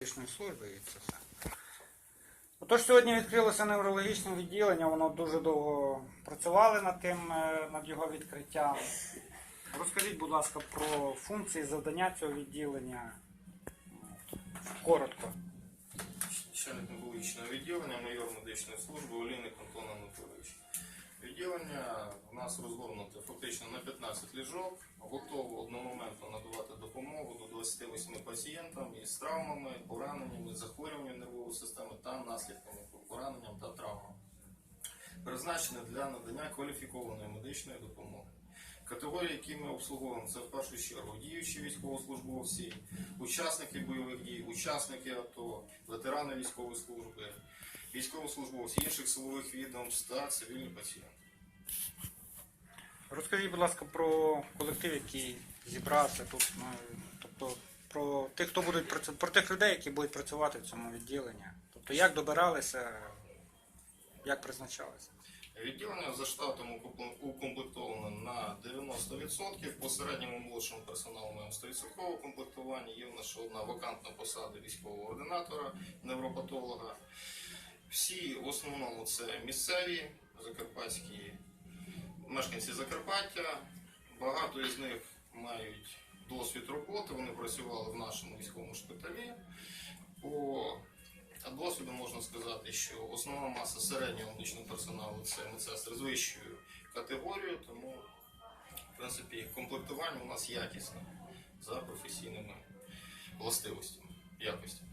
і все. Отож, сьогодні відкрилося неврологічне відділення, воно дуже довго працювали над тим, е, над його відкриттям. Розкажіть, будь ласка, про функції завдання цього відділення. Коротко. начальник неврологічного відділення, майор медичної служби Олійник Антон Анатолійович. Відділення у нас розгорнуте фактично на 15 ліжок, готово одномоментно пацієнтам із травмами, пораненнями, захворюванням нервової системи та наслідками пораненням та травмам. Призначене для надання кваліфікованої медичної допомоги. Категорії, які ми обслуговуємо, це в першу чергу діючі військовослужбовці, учасники бойових дій, учасники АТО, ветерани військової служби, військовослужбовці інших силових відомств та цивільні пацієнти. Розкажіть, будь ласка, про колектив, який зібрався тут. ну, Тобто про тих, хто будуть працю- про тих людей, які будуть працювати в цьому відділенні. Тобто як добиралися, як призначалися. Відділення за штатом укомпле- укомплектовано на 90%. По середньому молодшому персоналу маємо 100% комплектування. Є в нас ще одна вакантна посада військового ординатора, невропатолога. Всі в основному це місцеві закарпатські мешканці Закарпаття. Багато із них мають досвід роботи. Вони працювали в нашому військовому шпиталі. По досвіду можна сказати, що основна маса середнього медичного персоналу це медсестри з вищою категорією, тому в принципі комплектування у нас якісне за професійними властивостями, якостями.